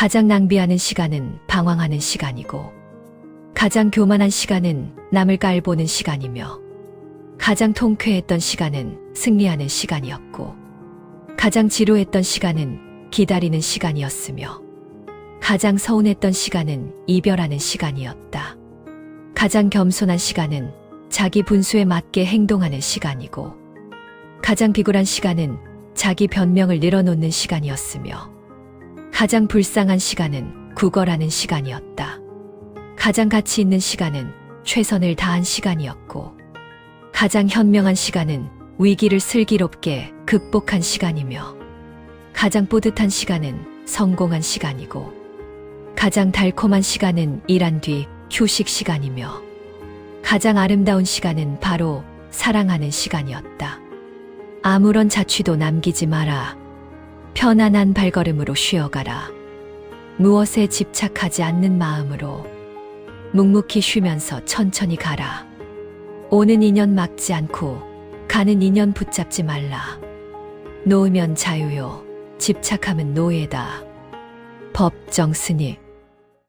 가장 낭비하는 시간은 방황하는 시간이고, 가장 교만한 시간은 남을 깔보는 시간이며, 가장 통쾌했던 시간은 승리하는 시간이었고, 가장 지루했던 시간은 기다리는 시간이었으며, 가장 서운했던 시간은 이별하는 시간이었다. 가장 겸손한 시간은 자기 분수에 맞게 행동하는 시간이고, 가장 비굴한 시간은 자기 변명을 늘어놓는 시간이었으며, 가장 불쌍한 시간은 구걸하는 시간이었다. 가장 가치 있는 시간은 최선을 다한 시간이었고, 가장 현명한 시간은 위기를 슬기롭게 극복한 시간이며, 가장 뿌듯한 시간은 성공한 시간이고, 가장 달콤한 시간은 일한 뒤 휴식 시간이며, 가장 아름다운 시간은 바로 사랑하는 시간이었다. 아무런 자취도 남기지 마라. 편안한 발걸음으로 쉬어가라. 무엇에 집착하지 않는 마음으로 묵묵히 쉬면서 천천히 가라. 오는 인연 막지 않고 가는 인연 붙잡지 말라. 놓으면 자유요. 집착하면 노예다. 법정 스님.